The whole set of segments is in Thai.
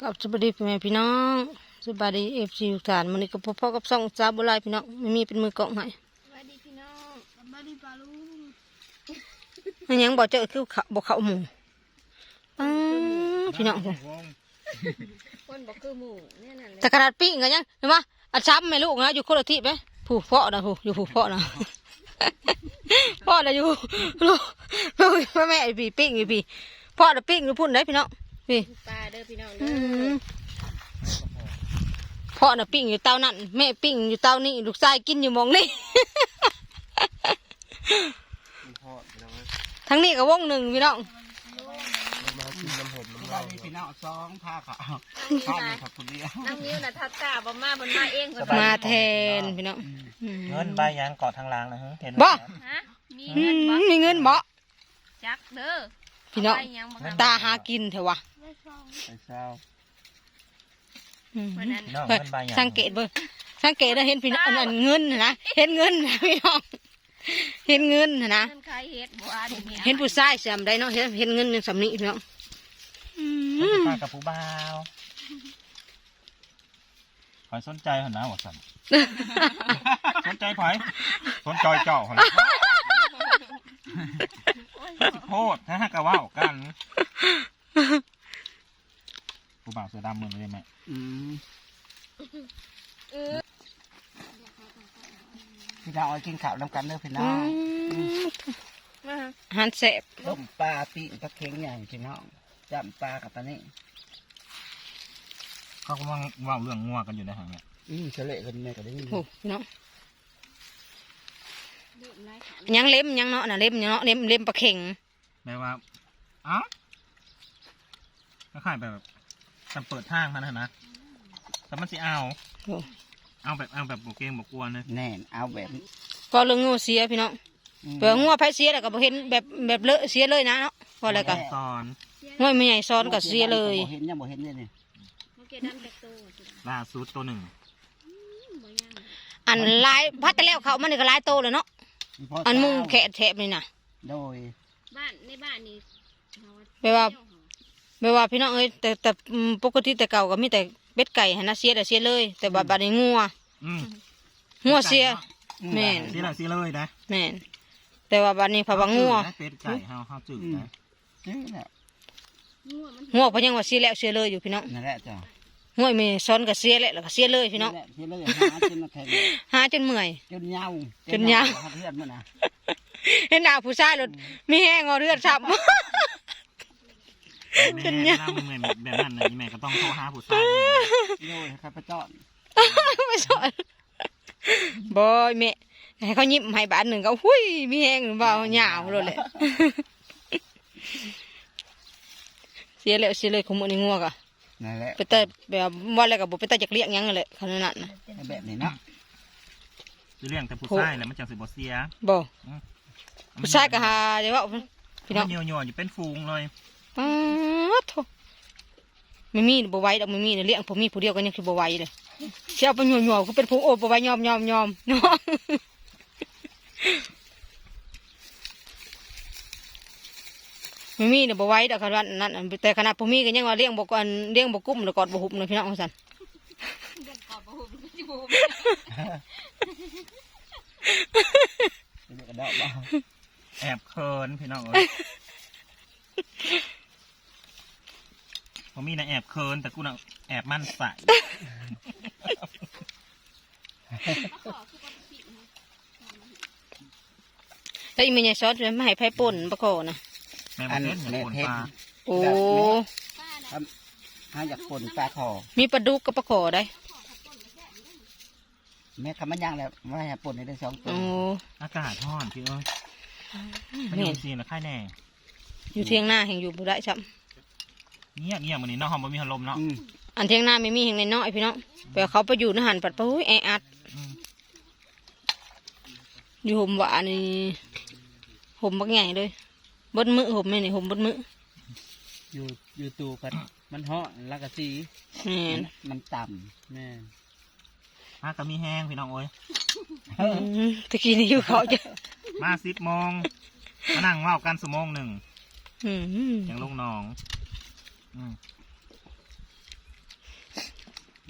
กับสวัสดีพ่อแม่พี่น้องสวัสดีเอฟซีทุกท่านมันนี้ก็พ่อๆกับซ่องจ้าบุไรพี่น้องไม่มีเป็นมือกล่องให้สวัสดีพี่น้องสวัสดีปลาลุงมันยังบอกเจอคือเขาบอกเขาหมูอ้าพี่น้องคนบอกคือหมูเนี่ยนั่นแหละแต่กระดาษปิ้งกันยังเห็นปะอัดซ้ำไหมลูกนะอยู่คนละที่ไหมผู้เพาะนะผู้อยู่ผู้เพาะนะพ่อนะอยู่ลูกลูกแม่แม่ไอ้พี่ปิ้งไอ้พี่พ่อนะปิ้งอยู่พุ่นได้พี่น้อง พี่ปลาเด้อพี่น้องอืเด้อมพ่อน่ะปิ้งอยู่เตานั่นแม่ปิ้งอยู่เตานี่ลูกชายกินอยู่หมองนี่ทั้งนี้ก็วงหนึ่งพี่น้องได้พี่น้องสองผ้าขาวผ้าเลยครับคุณเลี้ยน้องนิ้วน่ะทัดตาบ่มาบ่มาเองคนมาแทนพี่น้องอืมเงินใบยางเกาะทางล่างนะฮะเห็นไหมบ่ฮะมีอืเงินบ่มมีเงินบ่จักเด้อ พี่น้องไปยังบ่ตาหากินเถอะวะไปเช้าอืมวันนั้นพี่น้องเฮ้ยเงินใบยางสังเกตเบิ่งสังเกตแล้วเห็นพี่น้องอันนั้นเงินน่ะนะเห็นเงินนะพี่น้องเห็นเงินน่ะนะเงินใครเฮ็ดบ่อ่านเนี่ยเห็นผู้ชายสำได้เนาะเห็นเห็นเงินสำนี้พี่น้องอืมมากับผู้บ่าวคอยสนใจหันนะว่าสันสนใจไผสนใจเจ้าหัน โพดถ้าหากะว่าวกันผู้บ่าวเสือดำมือเลยไหมอืมพี่น้องเอากินข้าวน้ำกันเด้อพี่น้อืองมอาหารแสบต้มปลาปีกปลาเค็งใหญ่พี่น้องจำปลากับปลานี่เขากำลังว่าวเรื่องงัวกันอยู่ในหางเนี่ยอืมเฉลยกันแม่ก็ได้ยินโอ้พี่น้องเด็กนา ยังเล็มยังเนาะน่ะเล็มยังเนาะเล็มเล็มปลาเข่งแปลว่าเอ้าก็ขายแบบจะเปิดทางมันนะนะแต่มันสิเอา เอาแบบเอาแบบโบเกงบกวนเลยแน่นเอาแบบก็เรื่องงูเสียพี่น้องเปลือกงูไผเสียแล้วก็บ่เห็นแบบแบบเลอะเสียเลยนะเนาะพออะไรกันตอนงูไม่ใหญ่ซ้อนก็เสียเลยบ่เห็นยังบ่เห็นเลยนี่เมื่อกี้ดำจากตู้สิล่าสุดตัวหนึ่งอันลายพัดแต่แล้วเขามันก็ลายโตเลยเนาะ อันมุงแขะแถบนี่น่ะโดยบ้านในบ้านนี่เฮาแปลว่าแปลว่าพี่น้องเอ้ยแต่แต่อืมปกติแต่เก่าก็มีแต่เป็ดไก่หันนะเสียแต่เสียเลย แต่บัดบัดนี้งัวอืมงัวเสีย แม่น เสียเลยเสียเลยนะแม่นแต่ว่าบัดนี้พะว่างัวจืดนะเป็ดไก่เฮาเฮาจืดนะนี่แหละงัวมันงัวเพราะยังว่าเสียแล้วเสียเลยอยู่พี่น้องนั่นแหละจ้ะ งัวไม่ซ้อนก็เสียแล้วแล้วก็เสียเลยพี่น้องแหละที่เลยหาจนมาแข่งหาจนเมื่อยจนยาวจนยาวเพื่อนมันนะเห็นหน้าผู้ชายรถมีแห้งเอาเลือดฉับแม่เป็นแม่ยังเล่าเมื่อยแบบนั้นนะนี่แม่ก็ต้องโทรหาผู้ชายโดยข้าพเจ้าไม่สอนบอยแม่ให้เขายิ้มให้บาทหนึ่งก็หุ้ยมีแห้งหรือเปล่าหยาวเลยแหละเสียแล้วเสียเลยขโมยในงัวกะ นั่นแหละไปแต่แบบว่าอะไรกับบุไปแต่จากเลี้ยงหยังนั่นแหละขนาดนั้นนะแบบนี้เนาะสิเรื่องแต่ผู้ชายแหละมันจังสิบ่เสียบ่ผู้ชายก็หาเดี๋ยวว่าพี่น้องมันเหนียวๆอยู่เป็นฟูงเลยป๊าดโถไม่มีบ่ไหวดอกไม่มีเลี้ยงผมมีผู้เดียวก็ยังคือบ่ไหวเลยเชี่ยวไปหยวๆก็เป็นผู้โอบบ่ไหวยอมยอมยอมเนาะ ไม่มีเนี่ยบ่ไหว้ดอกขนาดนั้นอันแต่ขนาดผมมีก็ยังว่าเลี้ยงบ่ก่อนเลี้ยงบ่กุ้มแล้วกอดบ่หุบเลยพี่น้องสั่นเด็กกอบบ่ฮู้สิบ่เป็นกระดอกบ้าแอบเคินพี่น้องเอ้ยผมมีนะแอบเคินแต่กูน่ะแอบมั่นใส่แล้วอีเมยซอสไม่ให้ไผป่นปะโคนะ แม่บอกเล่นเหมือนคนปลาโอ้ถ้าอยากปนปลาคอมีปลาดุกกับปลาโคได้ แม่คำมันย่างแล้วว่าให้ปนให้ได้สองตัวโอ้อากาศร้อนพี่เอ้ยมันนี่อยู่ซีนะค่ายแน่ อยู่เทียงหน้าแห่งอยู่บ่ได้ซ้เงียบเงียบมันนี่เนอกห้องบ่มีพัดลมเนาะอืมำอันเทียงหน้าไม่มีแห่งในน้อยพี่น้องแต่เขาไปอยู่ในหันปัดปะหุ้ยแออัดอืมอยู่ห่มหวานนี่ห่มบักใหญ่เลย บดมือห่มไม่นี่ห่มบดมืออยู่อยู่ตูกันมันเหาะแล้วก็สีแม่นมันต่ำแม่อากามีแห้งพี่น้องเอ้ย อืมตะกี้นี่อยู่เขาจะมาสิบโมงมานั่งเว่ากันสมงหนึ่งอืมอย่างลงหนองอืม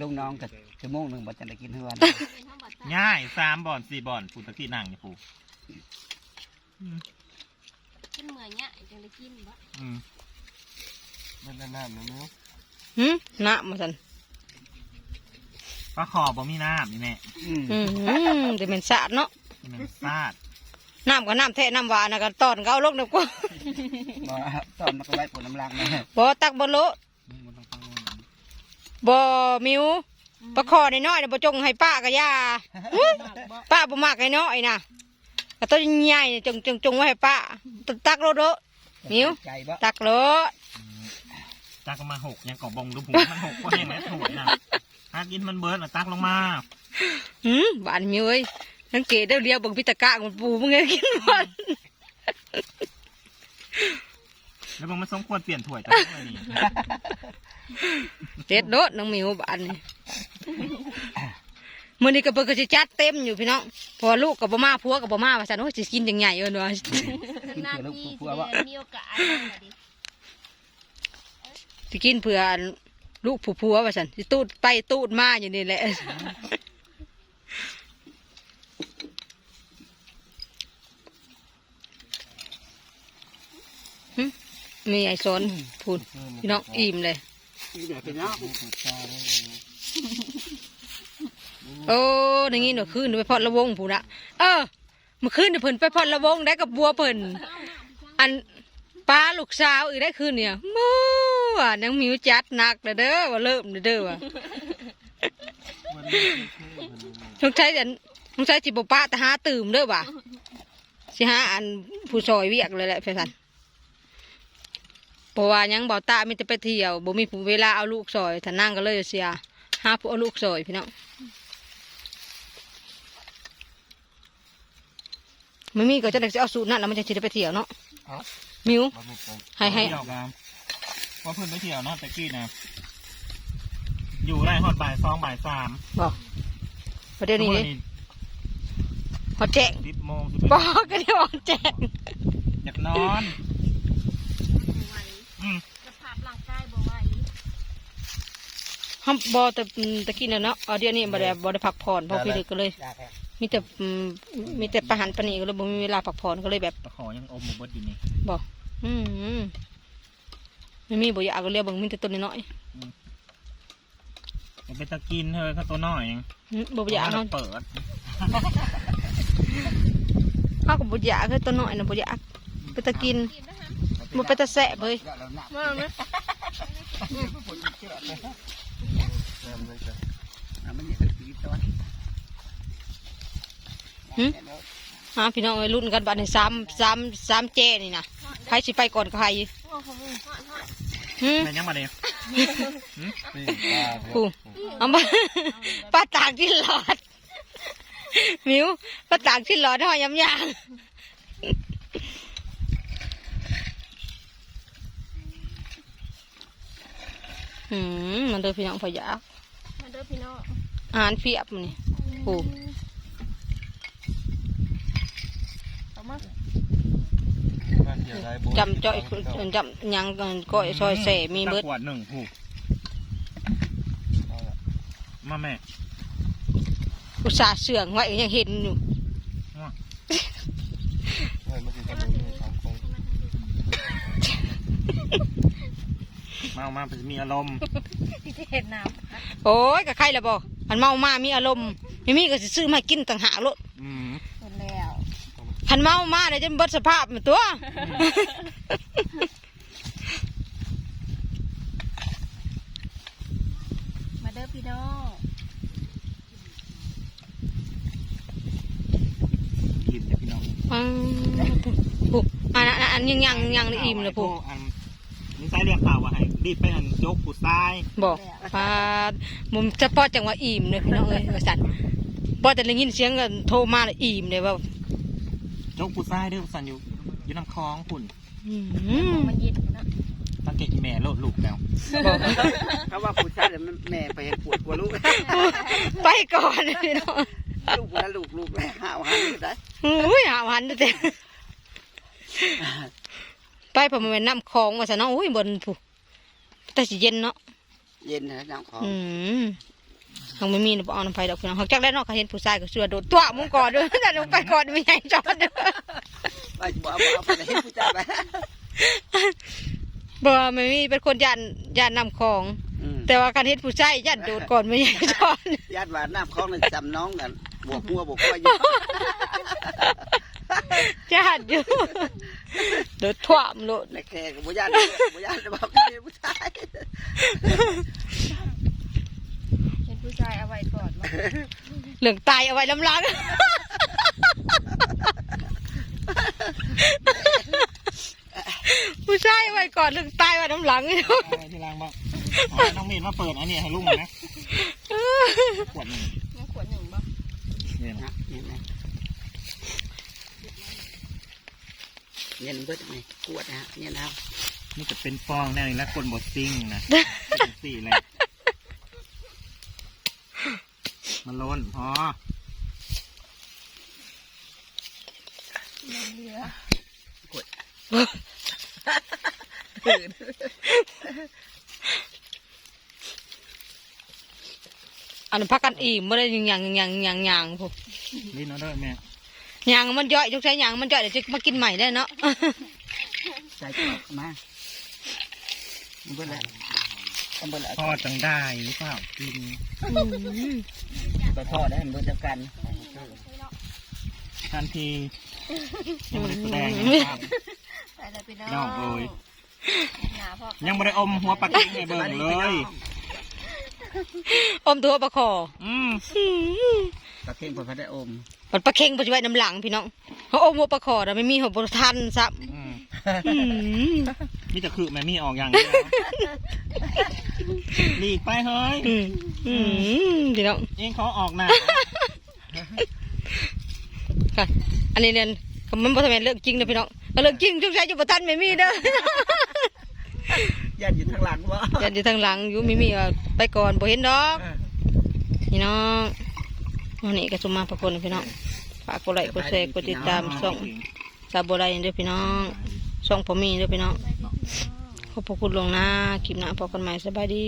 ลูกน้องกับชั่วโมงหนึ่งบ่จะได้กินเท่าวันเป็นห้องบัตรง่ายสามบ่อนสี่บ่อนปูตะกี้นั่งอยู่ปูอืมเป็ นเหมือนเนี้ยจังได้กินบ่อืมมันน้ำนะนู้หืมน้ำมาสันปลาขอบ่มีน้ำนี่แม่อืมอืมจะเป็นสะอาดเนาะนี่มันซาดน้ำก็น้ำแท้น้ำหวานนะก็ตอนก็เอาลงดีกว่าบ่ตอนมันก็ไว้ผลน้ำลังนะบ่ตักบ่โลนี่มันต้องตั้งวงบ่มิวปลาคอน้อยๆน่ะบ่จงให้ป้ากะย่าป้าบ่มักให้น้อยน่ะก็ ต้นใหญ่ๆจงจงจงไว้ให้ป้าตักโลดโลมิ้วใจบ่ตักโลดตักมาหกยังกอบงดูผมมันหกก็ยังไม่ถูกนะถ้ากินมันเบิร์ดน่ะตักลงมาหืมหวานมิวเอ้ยสังเกตเด้อเดียวเบิ่งพิตะกะมันปูมึงไงกินหวานแล้วมึงมันสมควรเปลี่ยนถ้วยจังเลยนี่เด็ดโลดน้องมิวบานนี่ มื้อนี้ก็เพิ่นก็สิจัดเต็มอยู่พี่น้องพราะว่าลูกก็บ่มาผัวก็บ่มาว่าซั่นโอ้ยสิกินจังใหญ่เอิ้นากินหน้าเผื่อลูกที่ผัวว่าจะมีโอกาสมาดิสิกินเผื่อลูกผู้ผัวว่าซั่นสิตูดไปตูดมาอยู่นี่แหละมีไอ้สนพูดพี่น้องอิ่มเลยดี๋ยวเป็นเนาะ โอ้ในงี้หนูขึ้นไปพอดละวงพูดอะเออมื่อคืนเดี๋ยวเพิ่นไปพอดละวงได้กับบัวเพิ่นอันป้าลูกสาวอีกได้คืนเนี่ยมู่ว่ะนางมิวจัดหนักเด้อว่าเริ่มเด้อว่ะสงสัยอันสงสัยจิบป้าแต่หาตื่มเด้อว่ะสิหาอันผู้ซอยเวียกเลยแหละเพื่อนเพราะว่ายังบ่าวตามีแต่ไปเที่ยวบ่มีผู้เวลาเอาลูกซอยถ้านั่งก็เลยเสียหาผู้เอาลูกซอยพี่น้อง ไม่มีก็จะได้สิเอาสูตรนั่นแล้วมันจะสิได้ไปเที่ยวเนาะมิวให้ให้ เที่ยวกันว่าเพื่อนไปเที่ยวเนาะตะกี้นะอยู่ได้ฮอดบ่ายสองบ่ายสามบอกประเดี๋ยวนี้ดิหอแจ้งสิบโมงสิบบอกก็เดี๋ยวหอแจ้งอยากนอนไหวอืมสภาพร่างกายบ่ไหวห้ามบอแต่อืมตะกี้น่ะเนาะเอาเดี๋ยวนี้บ่ได้บ่ได้พักผ่อนเพราะพี่ดึกก็เลยอยากให้ มีแต่อืมมีแต่ประหันปานนีก็เลยบ่มีเวลาพักผ่อนก็เลยแบบตะขอยังอมหมูบดอยู่นี่บอกอืมไม่มีบ่อยากก็เรียกเบิ่งมีแต่ต้นน้อยมันเป็นตะกินเธอข้าตัวน้อยๆอืมบ่อยากเนาเนาะเปิดเฮาก็บ่อยากคือต้นน้อยน่ะบ่อยากไปตะกินกินนะคะบ่ไปตะแสะเฮ้ยอยากเราหนักมาไหมอะมันนี่เป็นปีตัว ฮะพี่น้องเอ้ยรุ่นกันบัดนี้ซ้ำซ้ำซ้ำเจนี่นะใครสิไปก่อนก็ใครโอ้โหฮอดฮอดหืมแม่นยังมาเลยกูเอามาป้าตากที่หลอดมิวป้าตากที่หลอดห่อยำยางอืมมันเดินพี่น้องพอยากมาเด้อพี่น้องอาหารเพียบมันนี่โอ้ เอามา จำจ้อยจำหยังกันก้อยซอยแส่มีเบิดตะขวดหนึ่งผูกมาแม่ อุตส่าห์เสื่องไว้ยังเห็นอยู่มาเอามามันจะมีอารมณ์ที่จะเห็นน้โอ้ยกับใครละบอกมันเมามามีอารมณ์ไม่มีก็สิซื้อมากินต่างหากโลดอืมำ คนแล้วหันเมามาเลยจะเบิดสภาพมันตัว มาเด้อพี่น้องกินเดี๋ยวพี่น้องอืมปุ๊บอันนั้นอันยังยังยังได้อิ่มเลยปุ๊บอันนี่ใช้เรียกข่าวว่าให้รีบไปอันยกผู้ชายบอกปาดมุมเฉพาะจังหวะอิ่มเลยพี่น้องเอ้ยว่าสันพอแต่ได้ยินเสียงกันโทรมาเลยอิ่มเลยว่า ยกผู้ชายเด้อสันอยู่อยู่น้ำคลองคุณ อืมมันเย็นนะตั้งเกตอีแม่โลดลูกแล้ว บอกเขาว่าผู้ชายเดี๋ยวมันแม่ไปให้ปวดกว่าลูก ไปก่อนพี่น้องลูกแล้วลูกลูกแล้วหาวหันได้อุ้ยหาวันเต็มไปประมาณน้ำคลองว่าสันเนาะอุ้ยบนผู้แต่สิเย็นเนาะเย็นนะน้องของอืม เขาไม่มีนะบอกเอาน้ำไฟดอกพี่น้องเขาจักได้นอกเขาเห็นผู้ชายก็เสือโดดตัวมึงก่อนด้วยแต่ลงไปก่อนไม่ใหญ่จอดเด้อไปบอกเอาไปให้ผู้จ่าไปบ่ไม่มีเป็นคนยันยันนำของอืมแต่ว่าการเห็นผู้ชายยันโดดก่อนไม่ใหญ่จอดญาติว่าน้ำคลองนั่นจำน้องกันบวกหัวบวกหัวอยู่ยันอยู่โดดถ่วมโลดในแขกบุญญาติบุญญาติบอกให้ผู้ชายเห็น ผู้ชายเอาไว้ก่อนมาเหลืองตายเอาไว้ลำลังผู้ชายเอาไว้ก่อนเหลืองตายไว้ลำหลังนี่อะไรที่ล้างบ้างอ๋อน้องมีนมาเปิดอันนี้ให้ลุงหน่อยนะขวดหนึ่งยังขวดหนึ่งบ่เนี่ยนะนะเห็นไหมเงินเบิดไหมขวดนะฮะเงินเอานี่จะเป็นฟองแน่เลยแล้วคนบดซิ่งนะเป็นสี่เลย มันล้นพอยังเหลืออันนั้นพักกันอิ่มไม่ได้ยังยังยังยังยังพวกลิ้นเอาด้วยแม่ยังมันย่อยยกใช้ยังมันย่อยเดี๋ยวจะมากินใหม่ได้เนาะใส่กรอกมาเบิดแล้ว เบิดแล้วพ่อจังได้หรือเปล่ากินไปทอดได้เบิดเดียวกันทันทียังไม่ได้แสดงนะครับไปเลยพี่น้องน้องเอ้ยหนาพ่อยังไม่ได้อมหัวปลาเค็งให้เบิ่งเลยอมตัวปลาคออืมปลาเค็งเพิ่นก็ได้อมมันปลาเค็งปัจจุบันน้ำหลังพี่น้องเขาอมหัวปลาคอแต่ไม่มีหัวปลาทันซับอื มอืมนี่จะคือแม่มี่ออกอย่างเดียวหลีกไปเฮ้ย อืมอืมพี่น้องเองเขาออกหน้าค่ะอันนี้เนี่ยมันบ่ทำเป็นเรื่องจริงนะพี่น้องก็เรื่องจริงทุกชายอยู่ประทันไม่มีเด้อญาติอยู่ทางหลังวะยันอยู่ทางหลังอยู่ไม่มีว่าไปก่อนบ่เห็นดอกพี่น้องวันนี้ก็สมมาพระคนพี่น้องฝากกดไลค์กดแชร์กดติดตามช่องซาโบไรเด้อพี่น้องช่องพอมีเด้อพี่น้อง ขอบพระคุณหลวงหน้าคลิปหน้าพบกันใหม่สบายดี